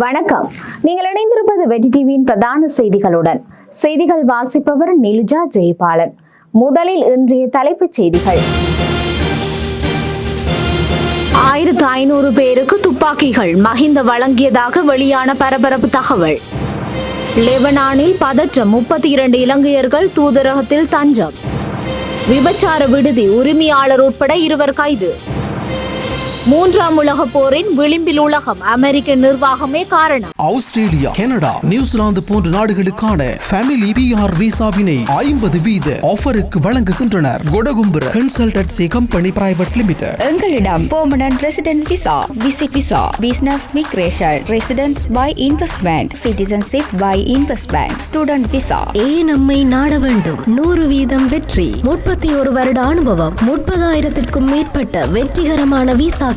வணக்கம். நீங்கள் இணைந்திருப்பது வெற்றி டிவியின் பிரதான செய்திகளுடன். செய்திகள் வாசிப்பவர் நிலுஜா ஜெயபாலன். முதலில் இன்றைய தலைப்புச் செய்திகள். ஆயிரத்து ஐநூறு பேருக்கு துப்பாக்கிகள் மஹிந்த வழங்கியதாக வெளியான பரபரப்பு தகவல். லெபனானில் பதற்றம் முப்பத்தி இரண்டு இலங்கையர்கள் தூதரகத்தில் தஞ்சம். விபச்சார விடுதி உரிமையாளர் உட்பட இருவர் கைது. மூன்றாம் உலகப் போரின் விளிம்பில் உலகம் அமெரிக்க நிர்வாகமே காரணம். ஆஸ்திரேலியா கனடா நியூசிலாந்து போன்ற நாடுகளுக்கான ஃபேமிலி பிஆர் விசாவினை ஐம்பது வீத ஆஃபருக்கு வழங்குகின்றனர். Kodagumbura consultancy company private limited எங்களிடம் permanent resident visa visit visa business migration residents by investment citizenship by investment student visa ஏன் நம்மை நாட வேண்டும்? நூறு வீதம் வெற்றி முப்பத்தி ஒரு வருட அனுபவம் முப்பதாயிரத்திற்கும் மேற்பட்ட வெற்றிகரமான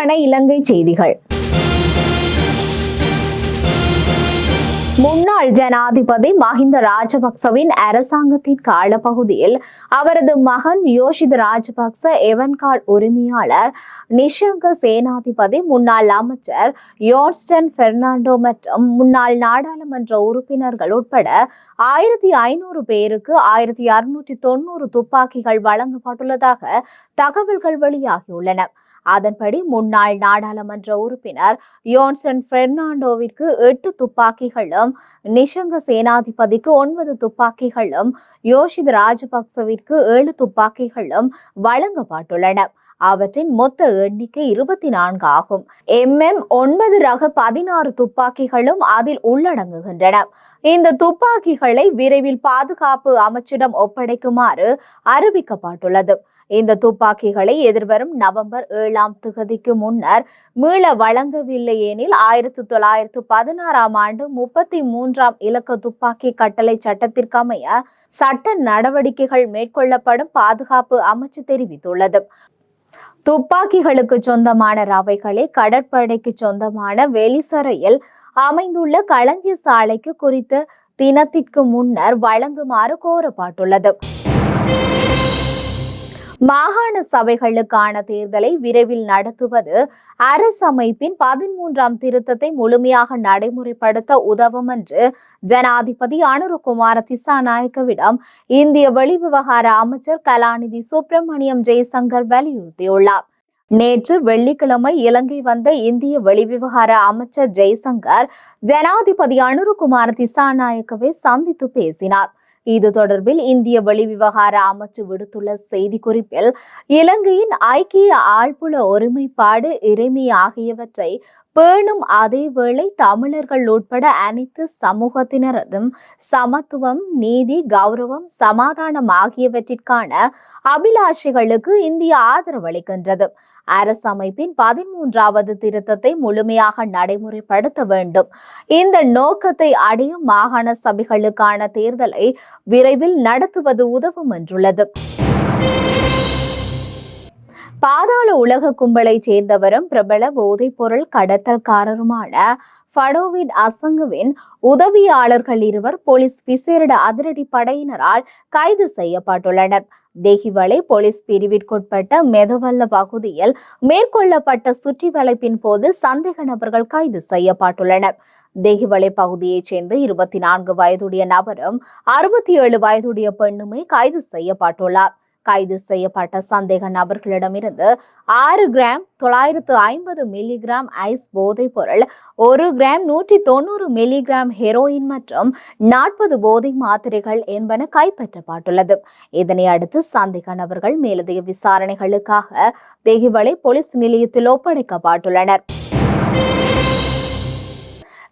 தொடர்வன இலங்கை செய்திகள். முன்னாள் ஜனாதிபதி மஹிந்த ராஜபக்சவின் அரசாங்கத்தின் காலப்பகுதியில் அவரது மகன் யோஷித் ராஜபக்ச எவன்கார்ட் உரிமையாளர் நிஷங்க சேனாதிபதி முன்னாள் அமைச்சர் யோர்ஸ்டன் பெர்னாண்டோ மற்றும் முன்னாள் நாடாளுமன்ற உறுப்பினர்கள் உட்பட ஆயிரத்தி ஐநூறு பேருக்கு ஆயிரத்தி அறுநூற்றி தொண்ணூறு துப்பாக்கிகள் வழங்கப்பட்டுள்ளதாக தகவல்கள் வெளியாகியுள்ளன. அதன்படி முன்னாள் நாடாளுமன்ற உறுப்பினர் யோன்சன் பெர்னாண்டோவிற்கு எட்டு துப்பாக்கிகளும் நிஷங்க சேனாதிபதிக்கு ஒன்பது துப்பாக்கிகளும் யோஷித் ராஜபக்சவிற்கு ஏழு துப்பாக்கிகளும் வழங்கப்பட்டுள்ளன. அவற்றின் மொத்த எண்ணிக்கை இருபத்தி நான்கு ஆகும். எம் எம் ஒன்பது ரக பதினாறு துப்பாக்கிகளும் அதில் உள்ளடங்குகின்றன. இந்த துப்பாக்கிகளை விரைவில் பாதுகாப்பு அமைச்சிடம் ஒப்படைக்குமாறு அறிவிக்கப்பட்டுள்ளது. இந்த துப்பாக்கிகளை எதிர்வரும் நவம்பர் ஏழாம் திகதிக்கு முன்னர் மீள வழங்கவில்லை எனில் ஆயிரத்தி தொள்ளாயிரத்து பதினாறாம் ஆண்டு முப்பத்தி மூன்றாம் இலக்க துப்பாக்கி கட்டளை சட்டத்திற்கமைய சட்ட நடவடிக்கைகள் மேற்கொள்ளப்படும் பாதுகாப்பு அமைச்சு தெரிவித்துள்ளது. துப்பாக்கிகளுக்கு சொந்தமான ரவைகளை கடற்படைக்கு சொந்தமான வெளிசரையில் அமைந்துள்ள களஞ்சிய சாலைக்கு குறித்த தினத்திற்கு முன்னர் வழங்குமாறு கோரப்பட்டுள்ளது. மாகாண சபைகளுக்கான தேர்தலை விரைவில் நடத்துவது அரசமைப்பின் பதிமூன்றாம் திருத்தத்தை முழுமையாக நடைமுறைப்படுத்த உதவும் என்று ஜனாதிபதி அனுருகுமார திசாநாயக்கவிடம் இந்திய வெளிவிவகார அமைச்சர் கலாநிதி சுப்பிரமணியம் ஜெய்சங்கர் வலியுறுத்தியுள்ளார். நேற்று வெள்ளிக்கிழமை இலங்கை வந்த இந்திய வெளிவிவகார அமைச்சர் ஜெய்சங்கர் ஜனாதிபதி அனுருகுமார திசாநாயக்கவை சந்தித்து பேசினார். இது தொடர்பில் இந்திய வெளிவிவகார அமைச்சு விடுத்துள்ள செய்தி குறிப்பில் இலங்கையின் ஐக்கிய ஆழ்புல ஒருமைப்பாடு இறைமை ஆகியவற்றை பேணும் அதேவேளை தமிழர்கள் உட்பட அனைத்து சமூகத்தினரதும் சமத்துவம் நீதி கௌரவம் சமாதானம் ஆகியவற்றிற்கான அபிலாஷைகளுக்கு இந்தியா ஆதரவளிக்கின்றது. அரசமைப்பின் பதிமூன்றாவது திருத்தத்தை முழுமையாக நடைமுறைப்படுத்த வேண்டும். இந்த நோக்கத்தை அடையும் மாகாண சபைகளுக்கான தேர்தலை விரைவில் நடத்துவது உதவும் என்றுள்ளது. பாதாள உலக கும்பலை சேர்ந்தவரும் பிரபல போதைப்பொருள் கடத்தல்காரருமான ஃபடோவின் அசங்குவின் உதவியாளர்கள் இருவர் போலீஸ் விசேட அதிரடி படையினரால் கைது செய்யப்பட்டுள்ளனர். தேகிவளை போலீஸ் பிரிவிற்குட்பட்ட மெதவல்ல பகுதியில் மேற்கொள்ளப்பட்ட சுற்றி வளைப்பின் போது சந்தேக நபர்கள் கைது செய்யப்பட்டுள்ளனர். தேகிவளை பகுதியைச் சேர்ந்த இருபத்தி நான்கு வயதுடைய நபரும் அறுபத்தி ஏழு வயதுடைய பெண்ணுமே கைது செய்யப்பட்டுள்ளார். கைது செய்யப்பட்ட சந்தேக நபர்களிடமிருந்து ஆறு கிராம் தொள்ளாயிரத்து ஐம்பது மில்லிகிராம் ஐஸ் போதைப் பொருள் ஒரு கிராம் நூற்றி தொண்ணூறு மில்லிகிராம் ஹெரோயின் மற்றும் நாற்பது போதை மாத்திரைகள் என்பன கைப்பற்றப்பட்டுள்ளது. இதனை அடுத்து சந்தேக நபர்கள் மேலதிக விசாரணைகளுக்காக தேகிவளை போலீஸ் நிலையத்தில் ஒப்படைக்கப்பட்டுள்ளனர்.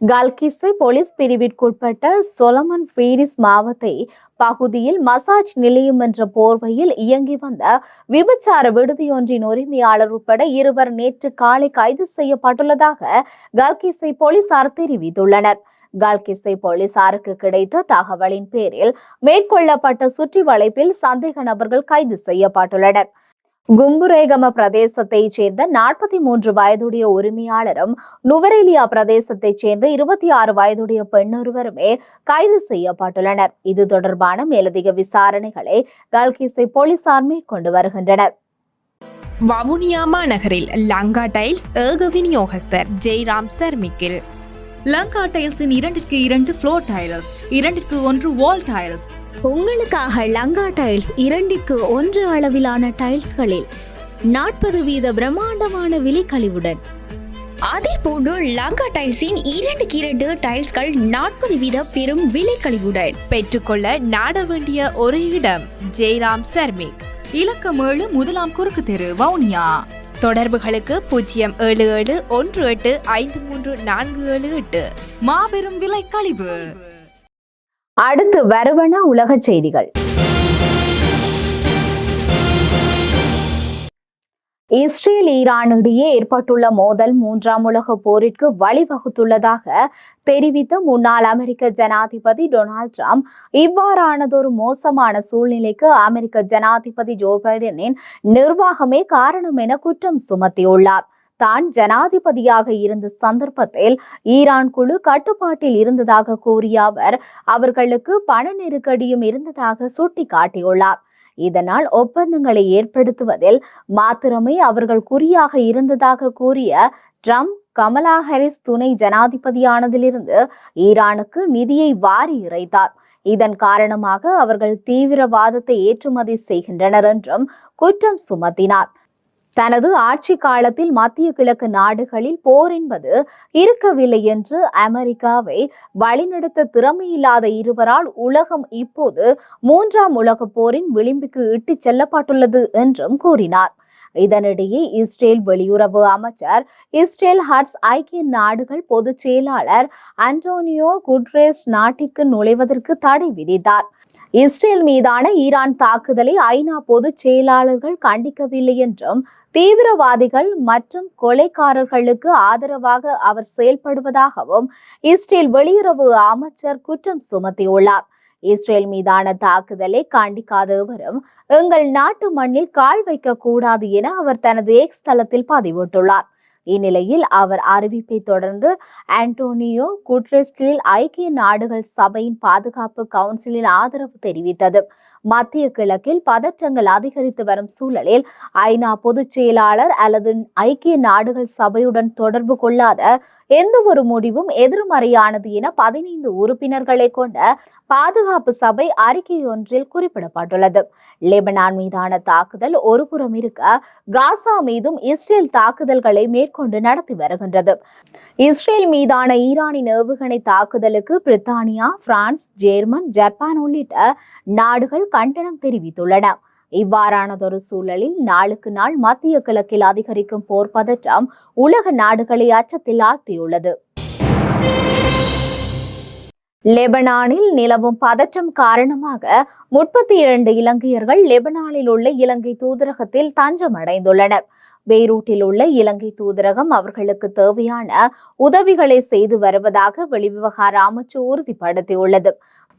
கல்கிசை போலீஸ் பிரிவிற்குட்பட்ட சொலமன் பீரிஸ் மாவத்தை பகுதியில் மசாஜ் நிலையம் என்ற போர்வையில் இயங்கி வந்த விபச்சார விடுதியொன்றின் உரிமையாளர் உட்பட இருவர் நேற்று காலை கைது செய்யப்பட்டுள்ளதாக கல்கிசை போலீசார் தெரிவித்துள்ளனர். கல்கிசை போலீசாருக்கு கிடைத்த தகவலின் பேரில் மேற்கொள்ளப்பட்ட சுற்றி வளைப்பில் சந்தேக நபர்கள் கைது செய்யப்பட்டுள்ளனர். கும்புரேகம பிரதேசத்தைச் சேர்ந்த நாற்பத்தி மூன்று வயதுடைய உரிமையாளரும் நுவரெலியா பிரதேசத்தைச் சேர்ந்த இருபத்தி ஆறு வயதுடைய பெண்ணொருவருமே கைது செய்யப்பட்டுள்ளனர். இது தொடர்பான மேலதிக விசாரணைகளை கல்கிசை போலீசார் மேற்கொண்டு வருகின்றனர். வவுனியா மாநகரில் லங்கா டைல்ஸ் ஏக விநியோகஸ்தர் ஜெய்ராம் சர்மிக்கில். லங்கா டைல்ஸின் இரண்டிற்கு இரண்டு ஃப்ளோர் டைல்ஸ் இரண்டிற்கு ஒன்று வால் டைல்ஸ் உங்களுக்காக லங்கா டைல்ஸ் இரண்டிற்கு ஒன்று அளவிலான டைல்ஸ்களில் நாற்பது வீத பிரம்மாண்டமான விலைக்கழிவுடன் அதே போன்று லங்கா டைல்ஸின் இரண்டுக்கு இரண்டு டைல்ஸ்கள் நாற்பது வீத பெரும் விலைக்கழிவுடன் பெற்றுக்கொள்ள நாட வேண்டிய ஒரே இடம் ஜெய்ராம் சர்மிக். இலக்கம் ஏழு முதலாம் குறுக்கு தெரு வவுனியா. தொடர்புகளுக்கு பூஜ்ஜியம் ஏழு ஏழு ஒன்று எட்டு ஐந்து மூன்று நான்கு ஏழு எட்டு. மாபெரும் விலை கழிவு அடுத்து வருவன உலக செய்திகள். இஸ்ரேல் ஈரான் இடையே ஏற்பட்டுள்ள மோதல் மூன்றாம் உலக போரிற்கு வழிவகுத்துள்ளதாக தெரிவித்த முன்னாள் அமெரிக்க ஜனாதிபதி டொனால்ட் ட்ரம்ப் இவ்வாறானதொரு மோசமான சூழ்நிலைக்கு அமெரிக்க ஜனாதிபதி ஜோ பைடனின் நிர்வாகமே காரணம் என குற்றம் சுமத்தியுள்ளார். தான் ஜனாதிபதியாக இருந்த சந்தர்ப்பத்தில் ஈரான் குழு கட்டுப்பாட்டில் இருந்ததாக கூறிய அவர் அவர்களுக்கு பண நெருக்கடியும் இருந்ததாக சுட்டிக்காட்டியுள்ளார். இதனால் ஒப்பந்தங்களை ஏற்படுத்துவதில் மாத்திரமே அவர்கள் குறியாக இருந்ததாக கூறிய ட்ரம்ப் கமலா ஹாரிஸ் துணை ஜனாதிபதியானதிலிருந்து ஈரானுக்கு நிதியை வாரி இறைத்தார். இதன் காரணமாக அவர்கள் தீவிரவாதத்தை ஏற்றுமதி செய்கின்றனர் என்றும் குற்றம் சுமத்தினார். தனது ஆட்சி காலத்தில் மத்திய கிழக்கு நாடுகளில் போர் என்பது இருக்கவில்லை என்று அமெரிக்காவை வழிநடத்த திறமையில்லாத இருவரால் உலகம் இப்போது மூன்றாம் உலக போரின் விளிம்புக்கு இட்டுச் செல்லப்பட்டுள்ளது என்றும் கூறினார். இதனிடையே இஸ்ரேல் வெளியுறவு அமைச்சர் இஸ்ரேல் ஹட்ஸ் ஐக்கிய நாடுகள் பொதுச் செயலாளர் அன்டோனியோ குட்ரேஸ் நாட்டிற்கு நுழைவதற்கு தடை விதித்தார். இஸ்ரேல் மீதான ஈரான் தாக்குதலை ஐநா பொதுச் செயலாளர்கள் கண்டிக்கவில்லை என்றும் தீவிரவாதிகள் மற்றும் கொலைக்காரர்களுக்கு ஆதரவாக அவர் செயல்படுவதாகவும் இஸ்ரேல் வெளியுறவு அமைச்சர் குற்றம் சுமத்தியுள்ளார். இஸ்ரேல் மீதான தாக்குதலை கண்டிக்காதவரும் எங்கள் நாட்டு மண்ணில் கால் வைக்க கூடாது என அவர் தனது எக்ஸ் தளத்தில் பதிவிட்டுள்ளார். இந்நிலையில் அவர் அறிவிப்பை தொடர்ந்து ஆண்டோனியோ குட்ரெஸ்டில் ஐக்கிய நாடுகள் சபையின் பாதுகாப்பு கவுன்சிலின் ஆதரவு தெரிவித்தது. மத்திய கிழக்கில் பதற்றங்கள் அதிகரித்து வரும் சூழலில் ஐநா பொதுச் செயலாளர் அல்லது ஐக்கிய நாடுகள் சபையுடன் தொடர்பு கொள்ளாத எந்த ஒரு முடிவும் எதிர்மறையானது என பதினைந்து உறுப்பினர்களை கொண்ட பாதுகாப்பு சபை அறிக்கை ஒன்றில் குறிப்பிடப்பட்டுள்ளது. லெபனான் மீதான தாக்குதல் ஒருபுறம் இருக்க காசா மீதும் இஸ்ரேல் தாக்குதல்களை மேற்கொண்டு நடத்தி வருகின்றது. இஸ்ரேல் மீதான ஈரானின் ஏவுகணை தாக்குதலுக்கு பிரித்தானியா பிரான்ஸ் ஜெர்மன் ஜப்பான் உள்ளிட்ட நாடுகள் கண்டனம் தெரிவித்துள்ளன. இவ்வாறானதொரு சூழலில் நாளுக்கு நாள் மத்திய கிழக்கில் அதிகரிக்கும் போர் பதற்றம் உலக நாடுகளை அச்சத்தில் ஆழ்த்தியுள்ளது. லெபனானில் நிலவும் பதற்றம் காரணமாக முப்பத்தி இரண்டு இலங்கையர்கள் லெபனானில் உள்ள இலங்கை தூதரகத்தில் தஞ்சமடைந்துள்ளனர். பெய்ரூட்டில் உள்ள இலங்கை தூதரகம் அவர்களுக்கு தேவையான உதவிகளை செய்து வருவதாக வெளிவிவகார அமைச்சு உறுதிப்படுத்தியுள்ளது.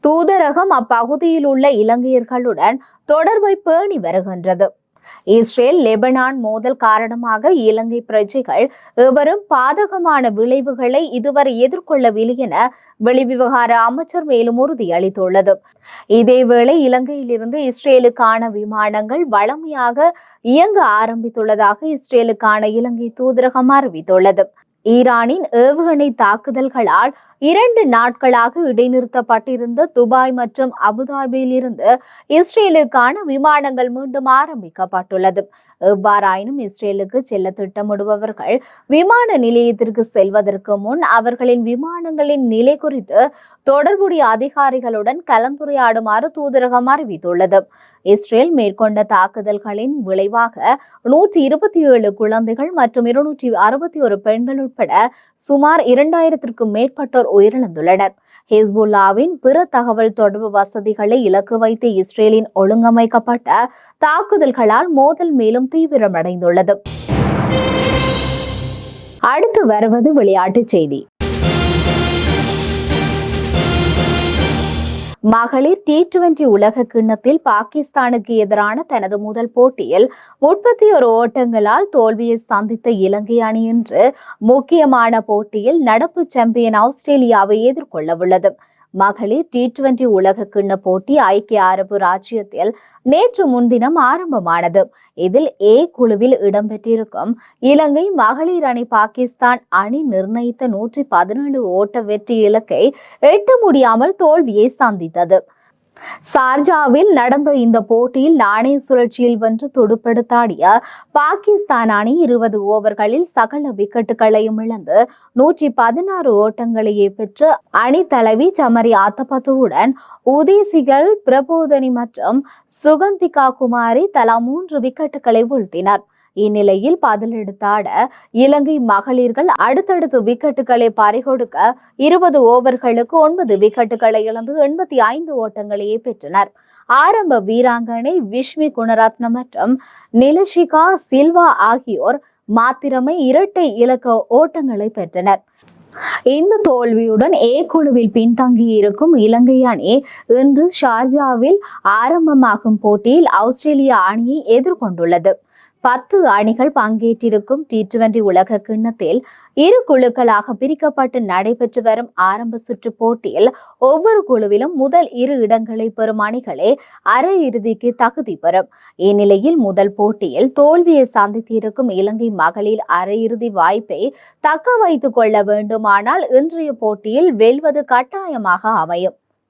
தூதரகம் அப்பகுதியில் உள்ள இலங்கையர்களுடன் தொடர்பை பேணி வருகின்றது. இஸ்ரேல் லெபனான் மோதல் காரணமாக இலங்கை பிரஜைகள் எவரும் பாதகமான விளைவுகளை இதுவரை எதிர்கொள்ளவில்லை என வெளிவிவகார அமைச்சர் மேலும் உறுதியளித்துள்ளது இதேவேளை இலங்கையிலிருந்து இஸ்ரேலுக்கான விமானங்கள் வளமையாக இயங்க ஆரம்பித்துள்ளதாக இஸ்ரேலுக்கான இலங்கை தூதரகம் அறிவித்துள்ளது. ஈரானின் ஏவுகணை தாக்குதல்களால் இரண்டு நாட்களாக இடைநிறுத்தப்பட்டிருந்த துபாய் மற்றும் அபுதாபியில் இருந்து இஸ்ரேலுக்கான விமானங்கள் மீண்டும் ஆரம்பிக்கப்பட்டுள்ளது. எவ்வாறாயினும் இஸ்ரேலுக்கு செல்ல திட்டமிடுபவர்கள் விமான நிலையத்திற்கு செல்வதற்கு முன் அவர்களின் விமானங்களின் நிலை குறித்து தொடர்புடைய அதிகாரிகளுடன் கலந்துரையாடுமாறு தூதரகம் அறிவித்துள்ளது. இஸ்ரேல் மேற்கொண்ட தாக்குதல்களின் விளைவாக நூற்றி இருபத்தி ஏழு குழந்தைகள் மற்றும் இருநூற்றி அறுபத்தி ஒரு பெண்கள் உட்பட சுமார் இரண்டாயிரத்திற்கும் மேற்பட்டோர் உயிரிழந்துள்ளனர். ஹிஸ்புல்லாவின் பிற தகவல் தொடர்பு வசதிகளை இலக்கு வைத்து இஸ்ரேலின் ஒழுங்கமைக்கப்பட்ட தாக்குதல்களால் மோதல் மேலும் தீவிரமடைந்துள்ளது. அடுத்து வருவது விளையாட்டுச் செய்தி. மகளிர் டி டுவெண்டி உலக கிண்ணத்தில் பாகிஸ்தானுக்கு எதிரான தனது முதல் போட்டியில் முப்பத்தி ஒரு ஓட்டங்களால் தோல்வியை சந்தித்த இலங்கை அணி இன்று முக்கியமான போட்டியில் நடப்பு சாம்பியன் ஆஸ்திரேலியாவை எதிர்கொள்ள உள்ளது மகளிர் டி டுவெண்டி உலக கிண்ண போட்டி ஐக்கிய அரபு ராச்சியத்தில் நேற்று முன்தினம் ஆரம்பமானது. இதில் ஏ குழுவில் இடம்பெற்றிருக்கும் இலங்கை மகளிர் அணி பாகிஸ்தான் அணி நிர்ணயித்த நூற்றி பதினேழு ஓட்ட வெற்றி இலக்கை எட்ட முடியாமல் தோல்வியை சந்தித்தது. சார்ஜாவில் நடந்த இந்த போட்டியில் நாணய சுழற்சியில் வென்று துடுப்படுத்தாடிய பாகிஸ்தான் அணி இருபது ஓவர்களில் சகல விக்கெட்டுகளையும் இழந்து நூற்றி பதினாறு ஓட்டங்களையே பெற்று அணி தலைவி சமரி ஆத்தபத்துவுடன் உதேசிகள் பிரபோதனி மற்றும் சுகந்திகா குமாரி தலா மூன்று விக்கெட்டுகளை வீழ்த்தினர். இந்நிலையில் பதிலெடுத்தாட இலங்கை மகளிர்கள் அடுத்தடுத்து விக்கெட்டுகளை பறிகொடுக்க இருபது ஓவர்களுக்கு ஒன்பது விக்கெட்டுகளை இழந்து எண்பத்தி ஐந்து ஓட்டங்களையே பெற்றனர். ஆரம்ப வீராங்கனை விஷ்மி குணரத்ன மற்றும் நிலஷிகா சில்வா ஆகியோர் மாத்திரமே இரட்டை இலக்க ஓட்டங்களை பெற்றனர். இந்த தோல்வியுடன் ஏ குழுவில் பின்தங்கி இருக்கும் இலங்கை அணி இன்று ஷார்ஜாவில் ஆரம்பமாகும் போட்டியில் ஆஸ்திரேலிய அணியை எதிர்கொண்டுள்ளது. பத்து அணிகள் பங்கேற்றிருக்கும் டி டுவெண்டி உலக கிண்ணத்தில் இரு குழுக்களாக பிரிக்கப்பட்டு நடைபெற்று வரும் ஆரம்ப சுற்று போட்டியில் ஒவ்வொரு குழுவிலும் முதல் இரு இடங்களை பெறும் அணிகளே அரையிறுதிக்கு தகுதி பெறும். இந்நிலையில் முதல் போட்டியில் தோல்வியை சந்தித்திருக்கும் இலங்கை மகளிர் அரையிறுதி வாய்ப்பை தக்க வைத்துக் கொள்ள வேண்டுமானால் இன்றைய போட்டியில் வெல்வது கட்டாயமாக அமையும்.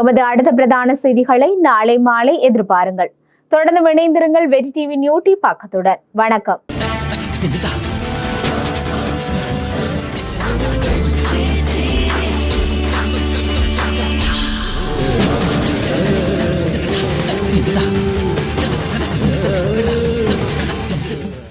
எமது அடுத்த பிரதான செய்திகளை நாளை மாலை எதிர்பாருங்கள். தொடர்ந்து இணைந்திருங்கள் வெஜி டிவி நியூட்டி பக்கத்துடன். வணக்கம்.